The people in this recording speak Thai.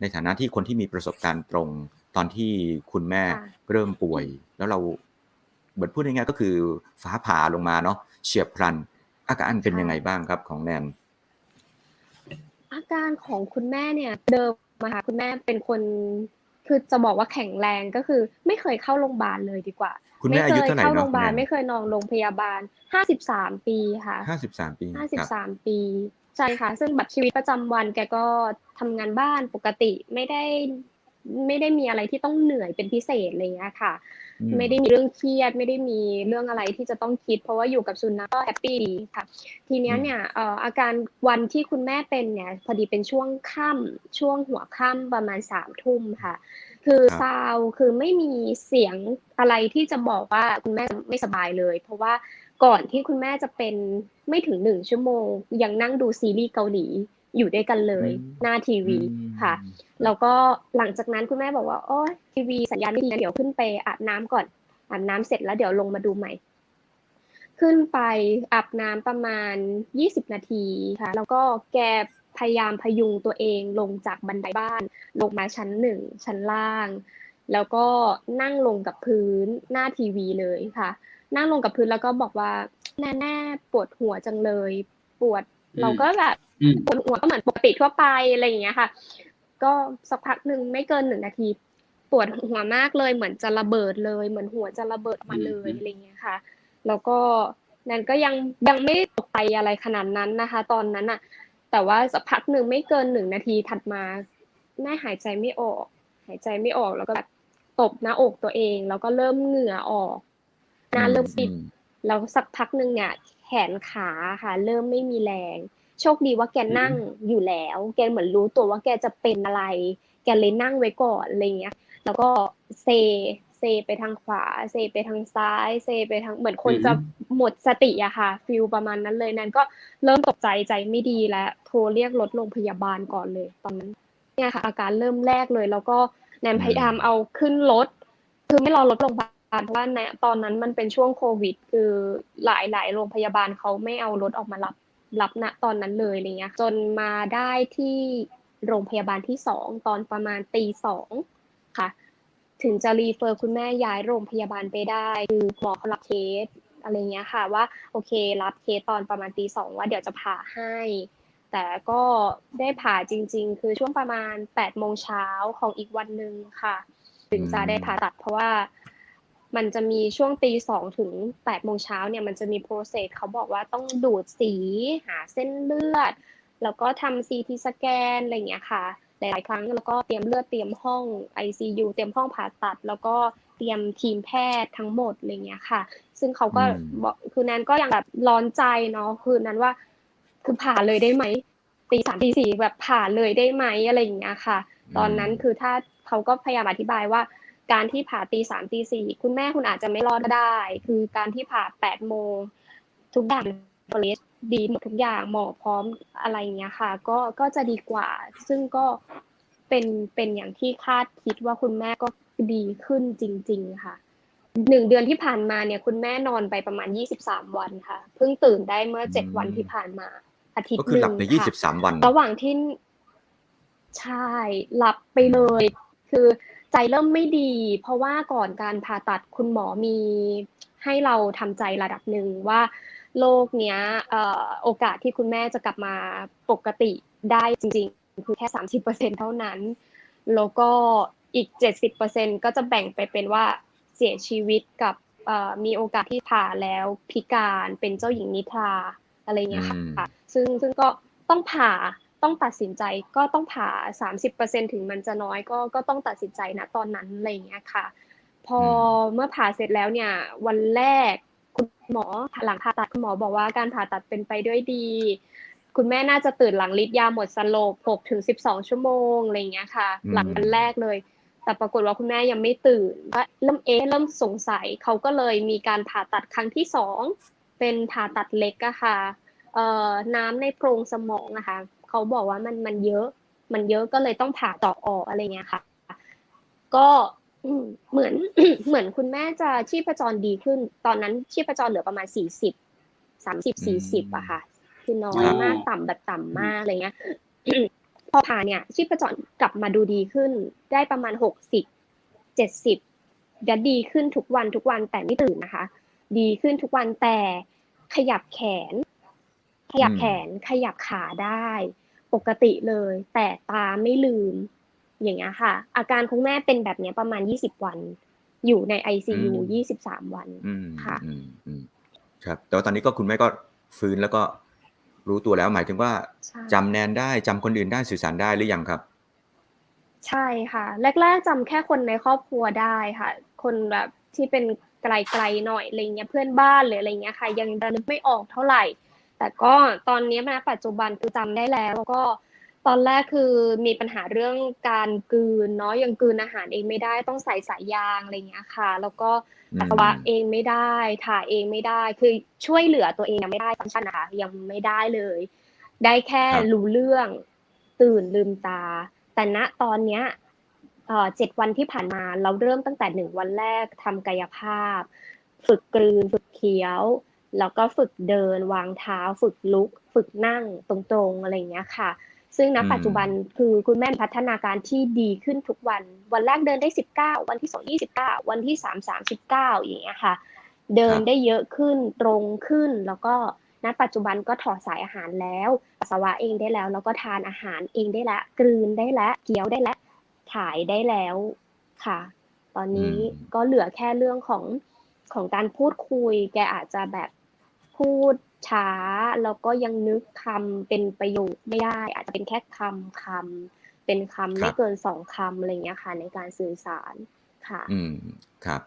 ในฐานะที่คนที่มีประสบการณ์ตรงตอนที่คุณแม่ค่ะเริ่มป่วย แล้วเราเหมือนพูดง่ายๆก็คือฟ้าผ่าลงมาเนาะเฉียบพลัน อาการเป็นยังไงบ้างครับของแนนอาการของคุณแม่เนี่ย เดิมอะค่ะคุณแม่เป็นคน คือจะบอกว่าแข็งแรงก็คือ ไม่เคยเข้าโรงพยาบาลเลยดีกว่า คุณแม่อายุเท่าไหร่เข้าเนาะโรงพยาบาลคุณแม่ไม่เคยนอนโรงพยาบาลห้าสิบสามปีค่ะห้าสิบสามปีห้าสิครับบสามปี ใช่ค่ะ ซึ่งแบบชีวิตประจำวันแกก็ทำงานบ้านปกติไม่ได้ไม่ได้มีอะไรที่ต้องเหนื่อยเป็นพิเศษอะไรเงี้ยค่ะอืมไม่ได้มีเรื่องเครียด ไม่ได้มีเรื่องอะไรที่จะต้องคิด เพราะว่าอยู่กับสุนัขก็แฮปปี้ดีค่ะ ทีเนี้ยเนี่ยเอ่ออาการวันที่คุณแม่เป็นเนี่ยพอดีเป็นช่วงค่ำช่วงหัวค่ำประมาณสามทุ่มค่ะ คือครับซาวด์คือไม่มีเสียงอะไรที่จะบอกว่าคุณแม่ไม่สบายเลย เพราะว่าก่อนที่คุณแม่จะเป็นไม่ถึงหนึ่งชั่วโมง ยังนั่งดูซีรีส์เกาหลีอยู่ด้วยกันเลยอืมหน้าทีวีอืมค่ะแล้วก็หลังจากนั้นคุณแม่บอกว่าโอ้ยทีวีสัญญาณไม่ดีนะเดี๋ยวขึ้นไปอาบน้ำก่อนอาบน้ำเสร็จแล้วเดี๋ยวลงมาดูใหม่ ขึ้นไปอาบน้ำประมาณ 20 นาทีค่ะ แล้วก็แก พยายามพยุงตัวเองลงจากบันไดบ้าน ลงมาชั้นหนึ่งชั้นล่าง แล้วก็นั่งลงกับพื้นหน้าทีวีเลยค่ะ นั่งลงกับพื้นแล้วก็บอกว่าแน่แน่ๆปวดหัวจังเลย ปวดอืมเราก็แบบอืมปวดหัวก็เหมือนปกติทั่วไปอะไรอย่างเงี้ยค่ะ ก็สักพักหนึ่งไม่เกินหนึ่งนาที ปวดหัวมากเลยเหมือนจะระเบิดเลย เหมือนหัวจะระเบิดออกมาเลยอืมอะไรอย่างเงี้ยค่ะ แล้วก็นั้นก็ยังยังไม่ตกใจอะไรขนาดนั้นนะคะ ตอนนั้นอะ แต่ว่าสักพักหนึ่งไม่เกินหนึ่งนาทีถัดมาแม่หายใจไม่ออก หายใจไม่ออกแล้วก็แบบตบหน้าอกตัวเอง แล้วก็เริ่มเหงื่อออกหน้าเริ่มปิดอืมแล้วสักพักหนึ่งเนี่ยแขนขาค่ะ เริ่มไม่มีแรง โชคดีว่าแกนั่งอยู่แล้ว แกเหมือนรู้ตัวว่าแกจะเป็นอะไร แกเลยนั่งไว้ก่อนอะไรเงี้ย แล้วก็เซ เซไปทางขวา เซไปทางซ้าย เซไปทางเหมือนคนอือฮึจะหมดสติอะค่ะฟิลประมาณนั้นเลยนั้นก็เริ่มตกใจใจไม่ดีแล้วโทรเรียกรถโรงพยาบาลก่อนเลย ตอนนั้นเนี่ยค่ะ อาการเริ่มแรกเลย แล้วก็แนนพยายามเอาขึ้นรถคือไม่รอรถโรงพยาบาลเพราะว่าในตอนนั้นมันเป็นช่วงโควิด คือหลายหลายโรงพยาบาลเขาไม่เอารถออกมารับรับณตอนนั้นเลยอะไรเงี้ยจนมาได้ที่โรงพยาบาลที่สองตอนประมาณตีสองค่ะ ถึงจะรีเฟอร์คุณแม่ย้ายโรงพยาบาลไปได้ คือหมอเขารับเคสอะไรเงี้ยค่ะว่าโอเครับเคสตอนประมาณตีสองว่าเดี๋ยวจะผ่าให้ แต่ก็ได้ผ่าจริง ๆ คือช่วงประมาณแปดโมงเช้าของอีกวันหนึ่งค่ะ ถึงจะได้ผ่าตัดเพราะว่ามันจะมีช่วงตีสองถึงแปดโมงเช้าเนี่ยมันจะมีโปรเซสเขาบอกว่าต้องดูดสีหาเส้นเลือด แล้วก็ทำซีทีสแกนอะไรเงี้ยค่ะ หลาย ๆ ครั้ง แล้วก็เตรียมเลือดเตรียมห้อง ICU เตรียมห้องผ่าตัด แล้วก็เตรียมทีมแพทย์ทั้งหมดอะไรเงี้ยค่ะ ซึ่งเขาก็อืมบอกคือนั้นก็ยังแบบร้อนใจเนาะคือนั้นว่า คือผ่าเลยได้ไหมตีสามตีสี่แบบผ่าเลยได้ไหมอะไรอย่างเงี้ยค่ะ ตอนนั้นคือถ้าเขาก็พยายามอธิบายว่าการที่ผ่าตีสามตีสี่คุณแม่คุณอาจจะไม่รอดก็ได้ คือการที่ผ่าแปดโมงทุกอย่างเฟรช ดีหมดทุกอย่างหมอพร้อมอะไรอย่างเงี้ยค่ะ ก็ก็จะดีกว่า ซึ่งก็เป็นเป็นอย่างที่คาดคิดว่าคุณแม่ก็ดีขึ้นจริง ๆ ค่ะหนึ่งเดือนที่ผ่านมาเนี่ยคุณแม่นอนไปประมาณยี่สิบสามวันค่ะเพิ่งตื่นได้เมื่อเจ็ดอืมวันที่ผ่านมา อาทิตก็ย์คือหหลันึ่บงไปยี่สิค่ะบสามวัน ระหว่างที่ใช่หลับไปเลย คือใจเริ่มไม่ดี เพราะว่าก่อนการผ่าตัดคุณหมอมีให้เราทำใจระดับหนึ่งว่าโรคเนี้ยเอ่อโอกาสที่คุณแม่จะกลับมาปกติได้จริงๆ คือแค่สามสิบเปอร์เซ็นเท่านั้น แล้วก็อีกเจ็ดสิบเปอร์เซ็นก็จะแบ่งไปเป็นว่าเสียชีวิตกับเอ่อมีโอกาสที่ผ่าแล้วพิการเป็นเจ้าหญิงนิทราอะไรเงี้ยค่ะอืมซึ่งซึ่งก็ต้องผ่าต้องตัดสินใจก็ต้องผ่า 30%ถึงมันจะน้อยก็ก็ต้องตัดสินใจนะตอนนั้นอะไรอย่างเงี้ยค่ะ พอเมื่อผ่าเสร็จแล้วเนี่ยวันแรก คุณหมอหลังผ่าตัดคุณหมอบอกว่าการผ่าตัดเป็นไปด้วยดี คุณแม่น่าจะตื่นหลังฤทธิ์ยาหมดสโลป6ถึง12ชั่วโมงอะไรอย่างเงี้ยค่ะอืมหลังวันแรกเลย แต่ปรากฏว่าคุณแม่ยังไม่ตื่นก็เริ่มเอ๊ะเริ่มสงสัยเขาก็เลยมีการผ่าตัดครั้งที่สองเป็นผ่าตัดเล็กอะค่ะเอ่อน้ำในโพรงสมองนะคะเขาบอกว่ามันมันเยอะ มันเยอะก็เลยต้องผ่าต่อออกอะไรเงี้ยค่ะ ก็อืม เหมือนเหมือนคุณแม่จะชีพจรดีขึ้น ตอนนั้นชีพจรเหลือประมาณสี่สิบสามสิบสี่สิบอะค่ะ คือน้อยมากต่ำแบบต่ำมากอะไรเงี้ยพอผ่าเนี่ยชีพจรกลับมาดูดีขึ้น ได้ประมาณหกสิบเจ็ดสิบจะดีขึ้นทุกวันทุกวันแต่ไม่ตื่นนะคะ ดีขึ้นทุกวันแต่ขยับแขน ขยับแขนขยับขาได้ ปกติเลย แต่ตาไม่ลืม อย่างเงี้ยค่ะ อาการคุณแม่เป็นแบบเนี้ยประมาณยี่สิบวัน อยู่ใน ICU อืมยี่สิบสามวันอืมค่ะอืมอืมครับ แต่ว่าตอนนี้ก็คุณแม่ก็ฟื้นแล้วก็รู้ตัวแล้วหมายถึงว่าใช่จำแนนได้จำคนอื่นได้สื่อสารได้หรือยังครับ ใช่ค่ะ แรก ๆจำแค่คนในครอบครัวได้ค่ะ คนแบบที่เป็นไกลๆหน่อยอะไรเงี้ยเพื่อนบ้านหรืออะไรเงี้ยค่ะ ยังจะนึกไม่ออกเท่าไหร่ แต่ก็ตอนนี้นะปัจจุบันคือจำได้แล้วแล้วก็ ตอนแรกคือมีปัญหาเรื่องการกลืนเนาะยังกลืนอาหารเองไม่ได้ต้องใส่สายยางอะไรเงี้ยค่ะ แล้วก็อืมปัสสาวะเองไม่ได้ถ่ายเองไม่ได้ คือช่วยเหลือตัวเองยังไม่ได้ฟังก์ชันนะคะยังไม่ได้เลย ได้แค่ครับรู้เรื่องตื่นลืมตา แต่ณตอนเนี้ยเอ่อเจ็ดวันที่ผ่านมาเราเริ่มตั้งแต่หนึ่งวันแรกทำกายภาพ ฝึกกลืนฝึกเคี้ยว แล้วก็ฝึกเดินวางเท้า ฝึกลุก ฝึกนั่งตรงๆอะไรอย่างเงี้ยค่ะ ซึ่งณอืมปัจจุบันคือคุณแม่พัฒนาการที่ดีขึ้นทุกวัน วันแรกเดินได้สิบเก้าวันที่สองยี่สิบเก้าวันที่สามสามสิบเก้าอย่างเงี้ยค่ะ เดินได้เยอะขึ้นตรงขึ้นแล้วก็ณปัจจุบันก็ถอดสายอาหารแล้วปัสสาวะเองได้แล้ว แล้วก็ทานอาหารเองได้แล้วกลืนได้แล้วเคี้ยวได้แล้วถ่ายได้แล้วค่ะ ตอนนี้อืมก็เหลือแค่เรื่องของของการพูดคุย แกอาจจะแบบพูด ช้าแล้วก็ยังนึกคำเป็นประโยคไม่ได้ อาจจะเป็นแค่คำคำเป็นคำไม่เกินสองคำอะไรอย่างเงี้ยค่ะ ในการสื่อสารค่ะ อืมครับ